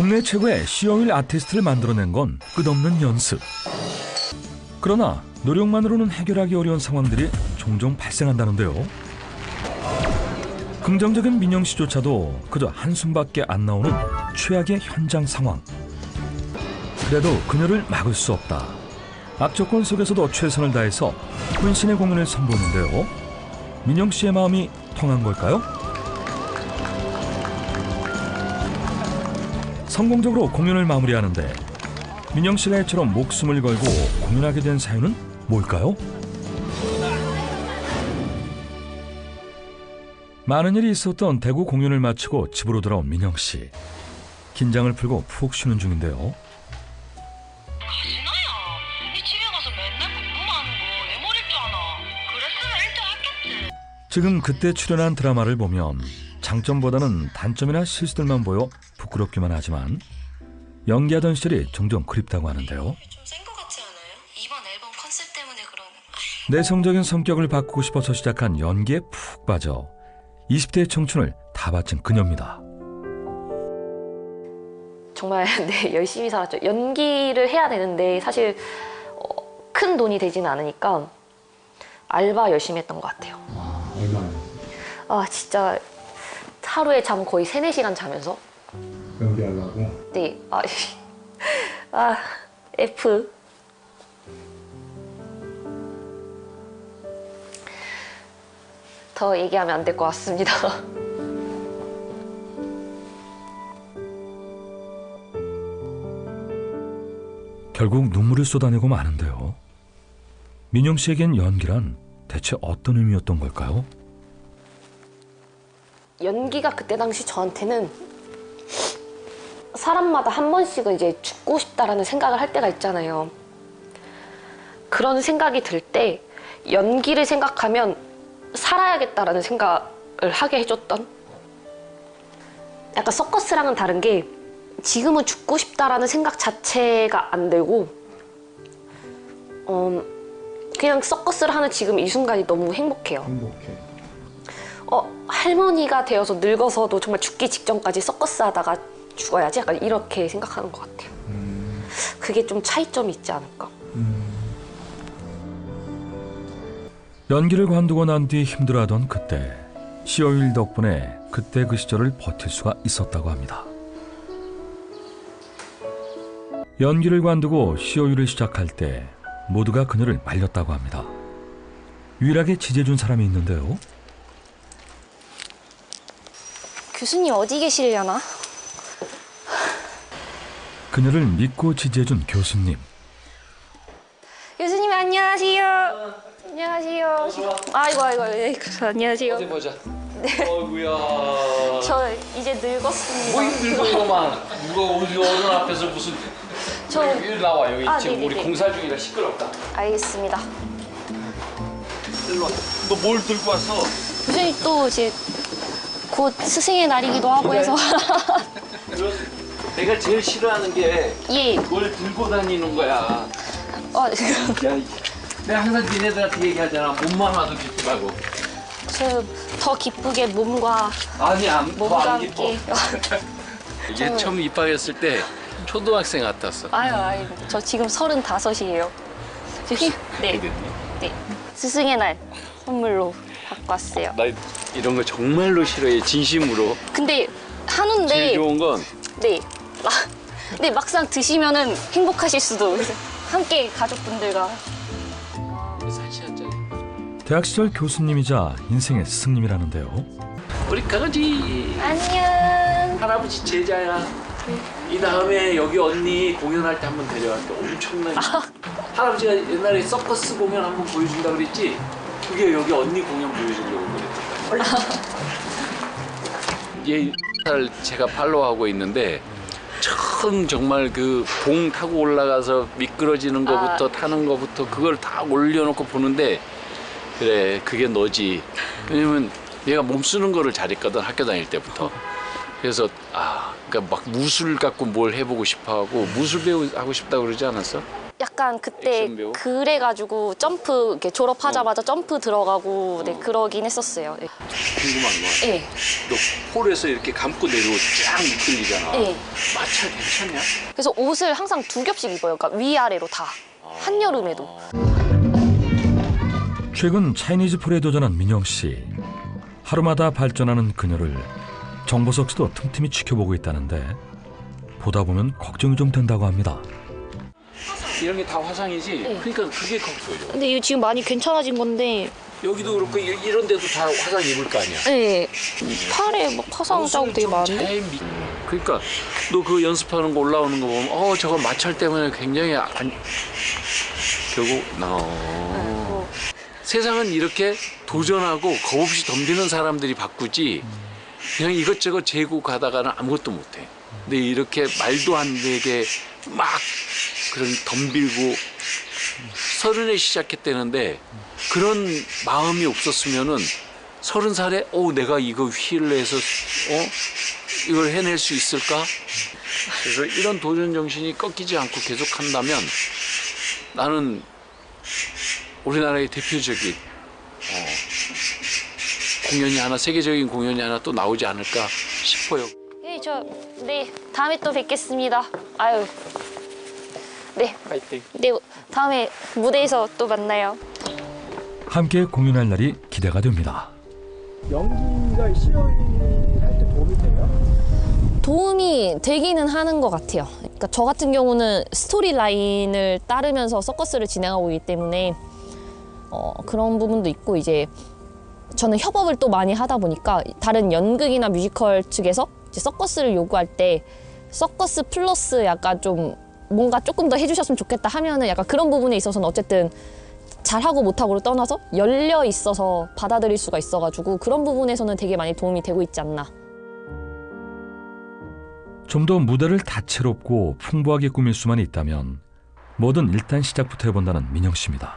국내 최고의 시어윌 아티스트를 만들어낸 건 끝없는 연습. 그러나 노력만으로는 해결하기 어려운 상황들이 종종 발생한다는데요. 긍정적인 민영 씨조차도 그저 한숨밖에 안 나오는 최악의 현장 상황. 그래도 그녀를 막을 수 없다. 악조건 속에서도 최선을 다해서 혼신의 공연을 선보이는데요. 민영 씨의 마음이 통한 걸까요? 성공적으로 공연을 마무리하는데 민영 씨가 이처럼 목숨을 걸고 공연하게 된 사연은 뭘까요? 많은 일이 있었던 대구 공연을 마치고 집으로 돌아온 민영 씨. 긴장을 풀고 푹 쉬는 중인데요. 진아야, 니 집에 가서 맨날 공부만 하는 거내 머리일 줄 아나. 그랬으면 1등 했겠지. 지금 그때 출연한 드라마를 보면 장점보다는 단점이나 실수들만 보여 부끄럽기만 하지만 연기하던 시절이 종종 그립다고 하는데요. 내성적인 성격을 바꾸고 싶어서 시작한 연기에 푹 빠져 20대의 청춘을 다 바친 그녀입니다. 정말 네, 열심히 살았죠. 연기를 해야 되는데 사실 어, 큰 돈이 되지는 않으니까 알바 열심히 했던 것 같아요. 얼마나 아 진짜 하루에 잠 거의 3, 4시간 자면서 연기하려고 네, 아, 아 F 더 얘기하면 안 될 것 같습니다. 결국 눈물을 쏟아내고 마는데요. 민영 씨에겐 연기란 대체 어떤 의미였던 걸까요? 연기가 그때 당시 저한테는 사람마다 한 번씩은 이제 죽고 싶다라는 생각을 할 때가 있잖아요. 그런 생각이 들 때 연기를 생각하면 살아야겠다라는 생각을 하게 해줬던 약간 서커스랑은 다른 게 지금은 죽고 싶다라는 생각 자체가 안 들고 어, 그냥 서커스를 하는 지금 이 순간이 너무 행복해요. 행복해. 어, 할머니가 되어서 늙어서도 정말 죽기 직전까지 서커스 하다가 죽어야지 약간 이렇게 생각하는 것 같아요. 음, 그게 좀 차이점이 있지 않을까? 음, 연기를 관두고 난 뒤 힘들어하던 그때 시어일 덕분에 그때 그 시절을 버틸 수가 있었다고 합니다. 연기를 관두고 시어일을 시작할 때 모두가 그녀를 말렸다고 합니다. 유일하게 지지해준 사람이 있는데요. 교수님 어디 계시려나? 그녀를 믿고 지지해준 교수님. 교수님 안녕하세요. 안녕하세요. 아이고 아이고 예, 그, 안녕하세요. 어디 보자. 어이구야. 저 이제 늙었습니다. 뭐 이거만 누가 우리 어른 앞에서 무슨 저 여기 나와 여기 아, 지금 우리 네네네. 공사 중이라 시끄럽다. 알겠습니다. 일로 와. 너 뭘 들고 왔어? 교수님 또 이제 곧 스승의 날이기도 하고 해서 내가 제일 싫어하는 게 예. 뭘 들고 다니는 거야. 어, 야, 이- 내가 항상 니네들한테 얘기하잖아. 몸만 와도 기쁘 말고. 저더 기쁘게 몸과 아니 안, 몸과 더안 기뻐. 함께. 이게 처음 입학했을 때 초등학생 같았어. 아유 아유 저 지금 서른다섯이에요. 네. 네. 스승의 날 선물로 왔어요. 나 이런 거 정말로 싫어해 진심으로. 근데 한우인데 제일 좋은 건 네. 막, 근데 막상 드시면은 행복하실 수도. 함께 가족분들과. 대학 시절 교수님이자 인생의 스승님이라는데요. 우리 강아지 안녕. 할아버지 제자야. 이 다음에 여기 언니 공연할 때 한번 데려갈게. 엄청나게. 할아버지가 옛날에 서커스 공연 한번 보여준다 그랬지? 그게 여기 언니 공연 보여주려고 그랬단 말이야. 얘를 제가 팔로우하고 있는데 처음 정말 그 봉 타고 올라가서 미끄러지는 거부터 타는 거부터 그걸 다 올려놓고 보는데 그래 그게 너지. 왜냐면 얘가 몸 쓰는 거를 잘했거든 학교 다닐 때부터. 그래서 아 그러니까 막 무술 갖고 뭘 해보고 싶어 하고 무술 배우 하고 싶다고 그러지 않았어? 약간 그때 액션 배우? 그래가지고 점프 이렇게 졸업하자마자 점프 들어가고 네 그러긴 했었어요. 네. 궁금한 거. 네. 너 폴에서 이렇게 감고 내려오고 쫙 미끌리잖아. 네. 마찰 괜찮냐? 그래서 옷을 항상 두 겹씩 입어요. 그러니까 위아래로 다 한여름에도. 최근 차이니즈 폴에 도전한 민영 씨. 하루마다 발전하는 그녀를 정보석 씨도 틈틈이 지켜보고 있다는데 보다 보면 걱정이 좀 된다고 합니다. 이런 게 다 화상이지. 네. 그러니까 그게 걱정이죠. 근데 이거 지금 많이 괜찮아진 건데, 여기도 그렇고 이- 이런 데도 다 화상 입을 거 아니야. 네 팔에 막 화상 자국 되게 많은데. 잘 미... 그러니까 너 그 연습하는 거 올라오는 거 보면 어 저거 마찰 때문에 굉장히 안 결국 나 뭐, 세상은 이렇게 도전하고 겁 없이 덤비는 사람들이 바꾸지 그냥 이것저것 재고 가다가는 아무것도 못해. 근데 이렇게 말도 안 되게 막 그런 덤빌고 서른에 시작했다는데 그런 마음이 없었으면은 서른 살에 오 내가 이거 휠을 해서 어 이걸 해낼 수 있을까? 그래서 이런 도전 정신이 꺾이지 않고 계속 한다면 나는 우리나라의 대표적인 어, 공연이 하나 세계적인 공연이 하나 또 나오지 않을까 싶어요. 네, 저, 네, 다음에 또 뵙겠습니다. 아유. 네, 파이팅. 네, 다음에 무대에서 또 만나요. 함께 공연할 날이 기대가 됩니다. 연기가 시연이 할때 도움이 돼요? 도움이 되기는 하는 것 같아요. 그러니까 저 같은 경우는 스토리 라인을 따르면서 서커스를 진행하고 있기 때문에 어, 그런 부분도 있고 이제 저는 협업을 또 많이 하다 보니까 다른 연극이나 뮤지컬 측에서 이제 서커스를 요구할 때 서커스 플러스 약간 좀 뭔가 조금 더 해주셨으면 좋겠다 하면은 약간 그런 부분에 있어서는 어쨌든 잘하고 못하고를 떠나서 열려 있어서 받아들일 수가 있어가지고 그런 부분에서는 되게 많이 도움이 되고 있지 않나. 좀 더 무대를 다채롭고 풍부하게 꾸밀 수만 있다면 뭐든 일단 시작부터 해본다는 민영 씨입니다.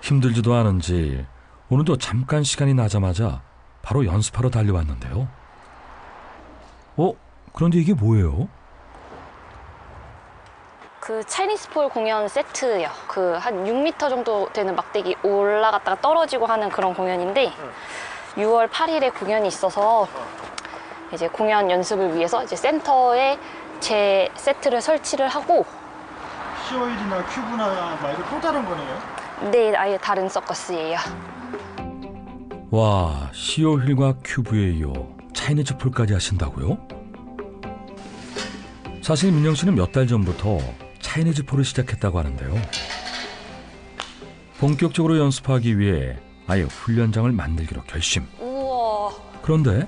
힘들지도 않은지 오늘도 잠깐 시간이 나자마자 바로 연습하러 달려왔는데요. 어? 그런데 이게 뭐예요? 그 차이니스 폴 공연 세트요. 그 한 6m 정도 되는 막대기 올라갔다가 떨어지고 하는 그런 공연인데 6월 8일에 공연이 있어서 이제 공연 연습을 위해서 이제 센터에 제 세트를 설치를 하고 시오일이나 큐브나 말고 또 다른 거네요? 네 아예 다른 서커스예요. 와, 시오 휠과 큐브에 이어 차이니즈 폴까지 하신다고요? 사실 민영 씨는 몇 달 전부터 차이니즈 폴을 시작했다고 하는데요. 본격적으로 연습하기 위해 아예 훈련장을 만들기로 결심. 우와. 그런데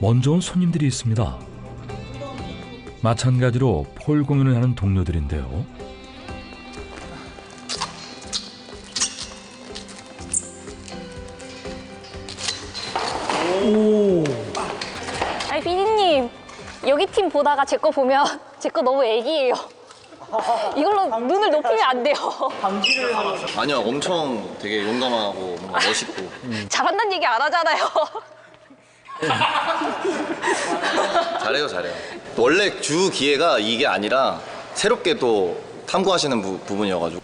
먼저 온 손님들이 있습니다. 마찬가지로 폴 공연을 하는 동료들인데요. 팀 보다가 제 거 보면 제 거 너무 애기예요. 이걸로 눈을 높이면 안 돼요. 아니요, 엄청 되게 용감하고 뭔가 멋있고 잘한다는 얘기 안 하잖아요. 잘해요, 잘해요. 원래 주 기회가 이게 아니라 새롭게 또 탐구하시는 부, 부분이어가지고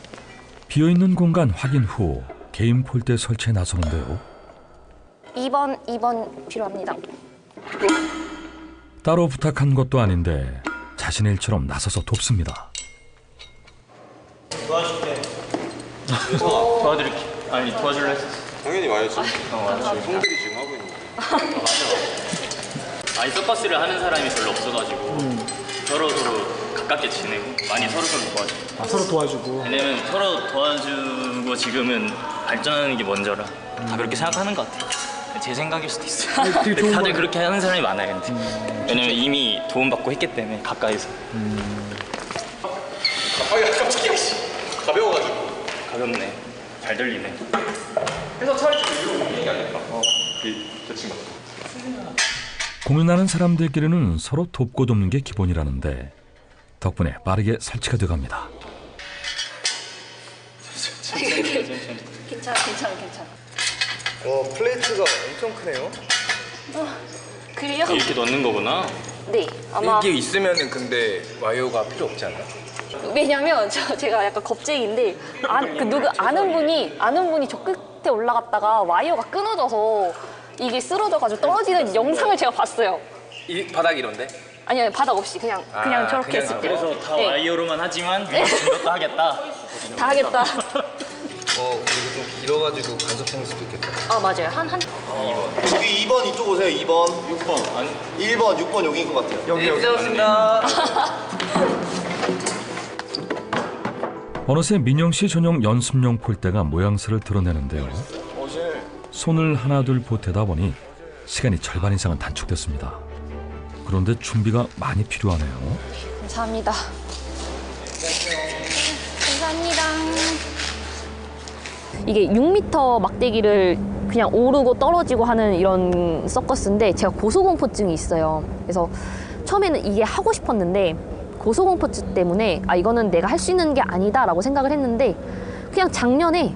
비어있는 공간 확인 후 개인 폴대 설치에 나서는데요. 2번 2번 필요합니다. 따로 부탁한 것도 아닌데 자신의 일처럼 나서서 돕습니다. 도와드릴게. 아니 도와줄래 했어. 당연히 와야지. 형들이 지금 하고 있는 거. 아니 서커스를 하는 사람이 별로 없어가지고 서로 서로 가깝게 지내고 많이 서로 서로 도와줘. 아, 서로 도와주고 왜냐면 서로 도와주고 지금은 발전하는 게 먼저라 다 그렇게 생각하는 것 같아. 제 생각일 수도 있어요. 근데 좋은 다들 거네. 그렇게 하는 사람이 많아요. 근데 왜냐면 이미 도움받고 했기 때문에 가까이서 아, 깜짝이야. 가벼워가지고. 가볍네. 잘 들리네. 공연하는 사람들끼리는 서로 돕고 돕는 게 기본이라는데 덕분에 빠르게 설치가 돼갑니다. 괜찮아 괜찮아 괜찮아. 와, 플레이트가 엄청 크네요. 그래요? 이렇게 넣는 거구나. 네, 아마 이게 있으면은 근데 와이어가 필요 없지 않나? 왜냐면 저, 제가 약간 겁쟁인데 아, 그 누구 아는 분이 아는 분이 저 끝에 올라갔다가 와이어가 끊어져서 이게 쓰러져가지고 떨어지는 영상을 제가 봤어요. 이 바닥 이런데? 아니요 바닥 없이 그냥 그냥 아, 저렇게 그냥 했을 때. 그래서 다 네, 와이어로만 하지만 이것도 하겠다. 다 하겠다. 어 길어가지고 간섭할 수도 있겠다. 아 맞아요 한 한. 여기 2번 이쪽 오세요. 2번, 6번, 아니 1번, 6번 여기인 것 같아요. 여기 여기 잡았습니다. 어느새 민영 씨 전용 연습용 폴대가 모양새를 드러내는데요. 손을 하나둘 보태다 보니 시간이 절반 이상은 단축됐습니다. 그런데 준비가 많이 필요하네요. 감사합니다. 이게 6m 막대기를 그냥 오르고 떨어지고 하는 이런 서커스인데 제가 고소공포증이 있어요. 그래서 처음에는 이게 하고 싶었는데 고소공포증 때문에 아 이거는 내가 할 수 있는 게 아니다 라고 생각을 했는데 그냥 작년에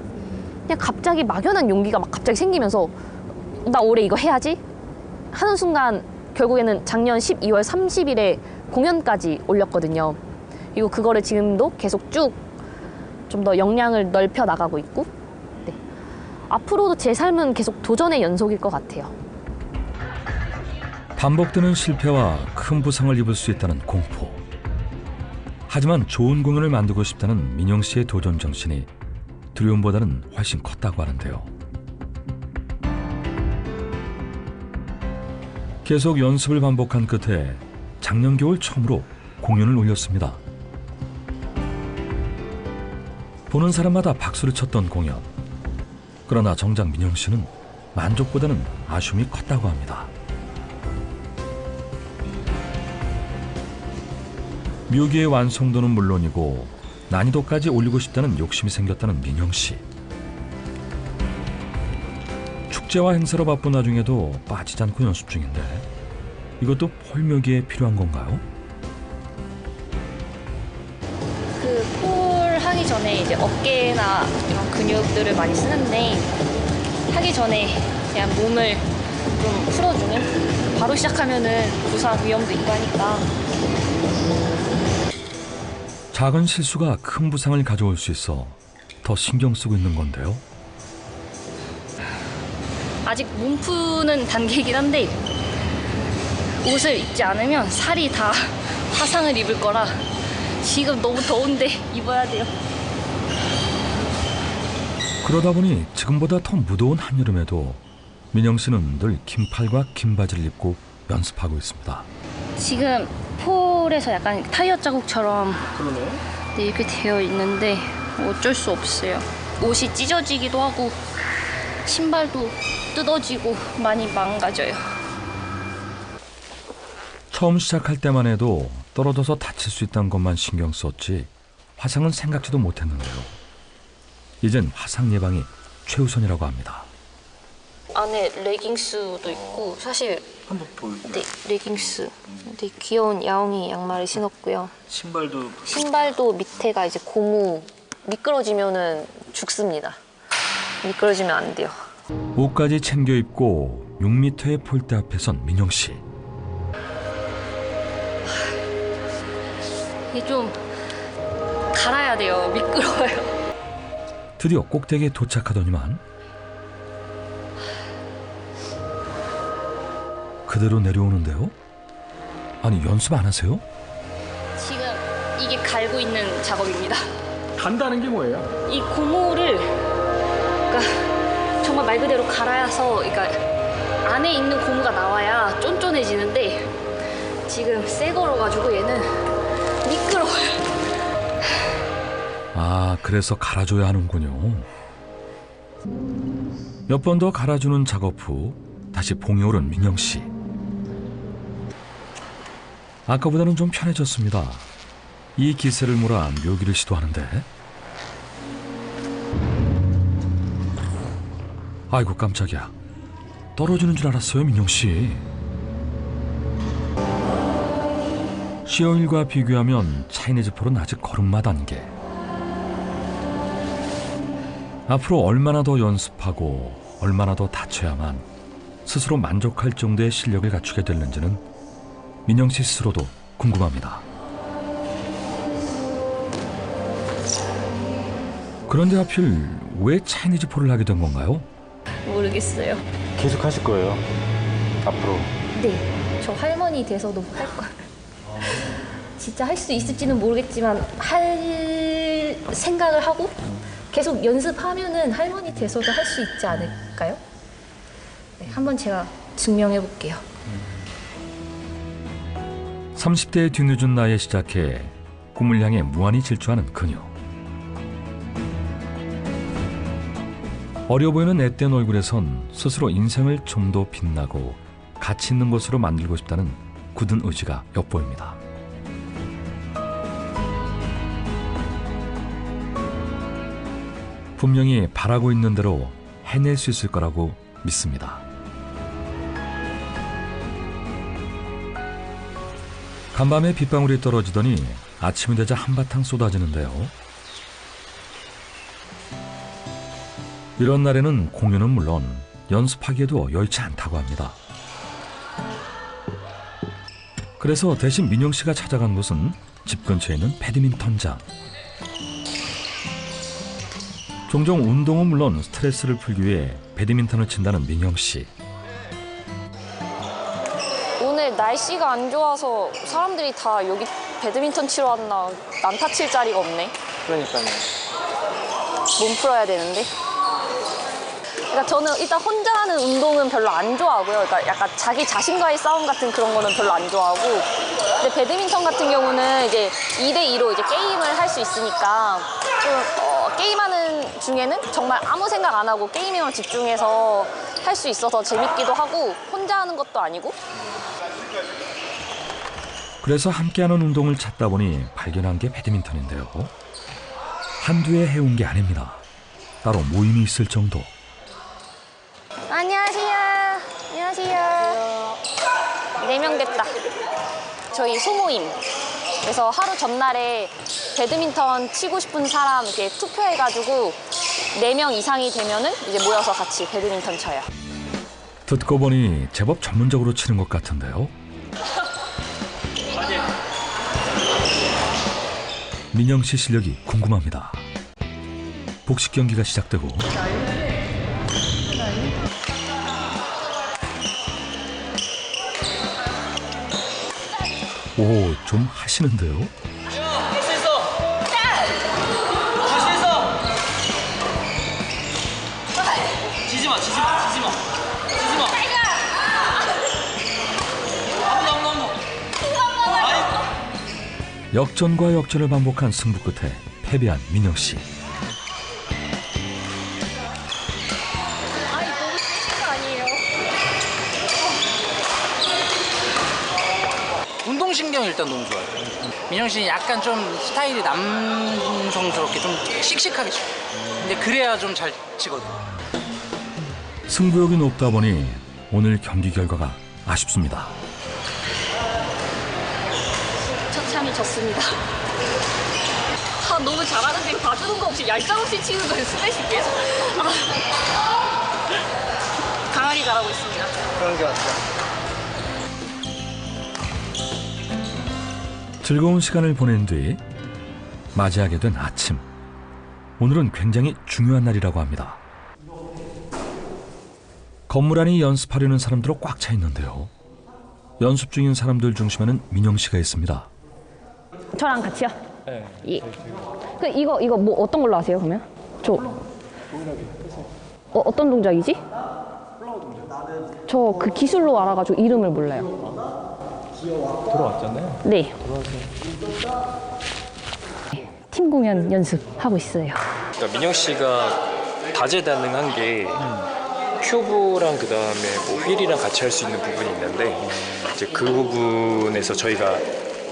그냥 갑자기 막연한 용기가 막 갑자기 생기면서 나 올해 이거 해야지 하는 순간 결국에는 작년 12월 30일에 공연까지 올렸거든요. 그리고 그거를 지금도 계속 쭉 좀 더 역량을 넓혀 나가고 있고 네. 앞으로도 제 삶은 계속 도전의 연속일 것 같아요. 반복되는 실패와 큰 부상을 입을 수 있다는 공포. 하지만 좋은 공연을 만들고 싶다는 민영 씨의 도전 정신이 두려움보다는 훨씬 컸다고 하는데요. 계속 연습을 반복한 끝에 작년 겨울 처음으로 공연을 올렸습니다. 보는 사람마다 박수를 쳤던 공연. 그러나 정작 민영 씨는 만족보다는 아쉬움이 컸다고 합니다. 묘기의 완성도는 물론이고 난이도까지 올리고 싶다는 욕심이 생겼다는 민영 씨. 축제와 행사로 바쁜 와중에도 빠지지 않고 연습 중인데 이것도 폴묘기에 필요한 건가요? 그 폴 하기 전에 이제 어깨나 이런 근육들을 많이 쓰는데 하기 전에 그냥 몸을 좀 풀어주는 바로 시작하면은 부상 위험도 있고 하니까 작은 실수가 큰 부상을 가져올 수 있어 더 신경 쓰고 있는 건데요. 아직 몸 푸는 단계이긴 한데 옷을 입지 않으면 살이 다 화상을 입을 거라 지금 너무 더운데 입어야 돼요. 그러다 보니 지금보다 더 무더운 한여름에도 민영 씨는 늘 긴팔과 긴 바지를 입고 연습하고 있습니다. 지금 폴에서 약간 타이어 자국처럼 네, 이렇게 되어 있는데 어쩔 수 없어요. 옷이 찢어지기도 하고 신발도 뜯어지고 많이 망가져요. 처음 시작할 때만 해도 떨어져서 다칠 수 있다는 것만 신경 썼지 화상은 생각지도 못했는데요. 이젠 화상 예방이 최우선이라고 합니다. 안에 레깅스도 있고 사실 한번 보여요. 네, 레깅스. 되게 귀여운 야옹이 양말을 신었고요. 신발도 신발도 밑에가 이제 고무 미끄러지면은 죽습니다. 미끄러지면 안 돼요. 옷까지 챙겨 입고 6m의 폴대 앞에 선 민영 씨. 이게 좀 갈아야 돼요. 미끄러워요. 드디어 꼭대기에 도착하더니만 그대로 내려오는데요? 아니 연습 안 하세요? 지금 이게 갈고 있는 작업입니다. 간다는 게 뭐예요? 이 고무를 그러니까 정말 말 그대로 갈아서 그러니까 안에 있는 고무가 나와야 쫀쫀해지는데 지금 새 거로 가지고 얘는 미끄러워요. 아 그래서 갈아줘야 하는군요. 몇 번 더 갈아주는 작업 후 다시 봉에 오른 민영 씨. 아까보다는 좀 편해졌습니다. 이 기세를 몰아 묘기를 시도하는데 아이고 깜짝이야 떨어지는 줄 알았어요 민영 씨 시어일과 비교하면 차이니즈 폴은 아직 걸음마 단계 앞으로 얼마나 더 연습하고 얼마나 더 다쳐야만 스스로 만족할 정도의 실력을 갖추게 될는지는 민영 씨 스스로도 궁금합니다. 그런데 하필 왜 차이니즈 포를 하게 된 건가요? 모르겠어요. 계속 하실 거예요? 앞으로? 네, 저 할머니 돼서도 할 거예요. 진짜 할 수 있을지는 모르겠지만 할 생각을 하고 계속 연습하면은 할머니 돼서도 할 수 있지 않을까요? 네, 한번 제가 증명해 볼게요. 30대의 뒤늦은 나이에 시작해 꿈을 향해 무한히 질주하는 그녀. 어려 보이는 앳된 얼굴에선 스스로 인생을 좀 더 빛나고 가치 있는 것으로 만들고 싶다는 굳은 의지가 엿보입니다. 분명히 바라고 있는 대로 해낼 수 있을 거라고 믿습니다. 간밤에 빗방울이 떨어지더니 아침이 되자 한바탕 쏟아지는데요. 이런 날에는 공연은 물론 연습하기에도 여의치 않다고 합니다. 그래서 대신 민영 씨가 찾아간 곳은 집 근처에 있는 배드민턴장. 종종 운동은 물론 스트레스를 풀기 위해 배드민턴을 친다는 민영 씨. 오늘 날씨가 안 좋아서 사람들이 다 여기 배드민턴 치러 왔나 난타 칠 자리가 없네. 그러니까요. 몸 풀어야 되는데. 그러니까 저는 일단 혼자 하는 운동은 별로 안 좋아하고요. 그러니까 약간 자기 자신과의 싸움 같은 그런 거는 별로 안 좋아하고. 근데 배드민턴 같은 경우는 이제 2대2로 이제 게임을 할 수 있으니까 좀 어, 게임하는 중에는 정말 아무 생각 안 하고 게임에만 집중해서 할 수 있어서 재밌기도 하고 혼자 하는 것도 아니고 그래서 함께하는 운동을 찾다 보니 발견한 게 배드민턴인데요. 한두 해 해온 게 아닙니다. 따로 모임이 있을 정도. 안녕하세요. 안녕하세요. 네 명 됐다. 저희 소모임. 그래서 하루 전날에 배드민턴 치고 싶은 사람 이렇게 투표해가지고 네명 이상이 되면은 이제 모여서 같이 배드민턴 쳐요. 듣고 보니 제법 전문적으로 치는 것 같은데요. 민영 씨 실력이 궁금합니다. 복식 경기가 시작되고 오, 좀 하시는데요? 할 수 있어. 할 수 있어. 지지 마, 지지 마, 지지 마, 지지 마. 아무도 아무도 아무도. 아이. 역전과 역전을 반복한 승부 끝에 패배한 민영 씨. 운동신경이 일단 너무 좋아요. 민영 씨는 약간 좀 스타일이 남성스럽게 좀 씩씩하게 쳐. 근데 그래야 좀 잘 치거든. 승부욕이 높다 보니 오늘 경기 결과가 아쉽습니다. 처참히 졌습니다. 아 너무 잘하는데 봐주는 거 없이 얄짤없이 치는 거예요. 스매시 계속. 아. 강하게 잘하고 있습니다. 그런 게 맞죠. 즐거운 시간을 보낸 뒤 맞이하게 된 아침. 오늘은 굉장히 중요한 날이라고 합니다. 건물 안이 연습하려는 사람들로 꽉 차 있는데요. 연습 중인 사람들 중심에는 민영 씨가 있습니다. 저랑 같이요? 네. 예. 그 이거 이거 뭐 어떤 걸로 하세요 그러면? 저 어, 어떤 동작이지? 저 그 기술로 알아가지고 이름을 몰라요. 돌아왔잖아요. 네. 팀 공연 연습하고 있어요. 그러니까 민영 씨가 다재다능한 게 큐브랑 그 다음에 뭐 휠이랑 같이 할 수 있는 부분이 있는데 이제 그 부분에서 저희가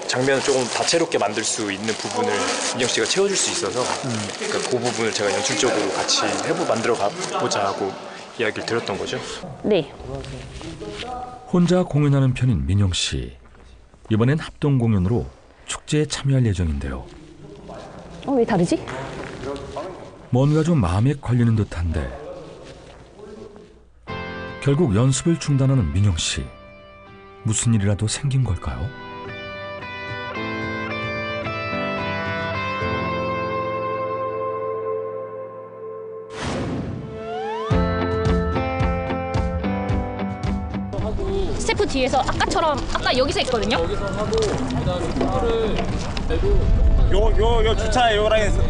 장면을 조금 다채롭게 만들 수 있는 부분을 민영 씨가 채워줄 수 있어서 그러니까 그 부분을 제가 연출적으로 같이 해보 만들어 가보자 하고 이야기를 드렸던 거죠. 네. 혼자 공연하는 편인 민영 씨. 이번엔 합동 공연으로 축제에 참여할 예정인데요. 어 왜 다르지? 뭔가 좀 마음에 걸리는 듯한데 결국 연습을 중단하는 민영 씨. 무슨 일이라도 생긴 걸까요? 스태프 뒤에서 아까처럼 아까 여기서 했거든요. 요요 요 주차 요 라인에서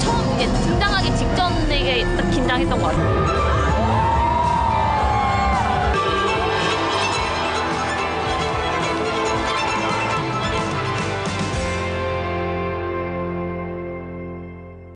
처음 이제 등장하기 직전에 딱 긴장했던 것 같아요.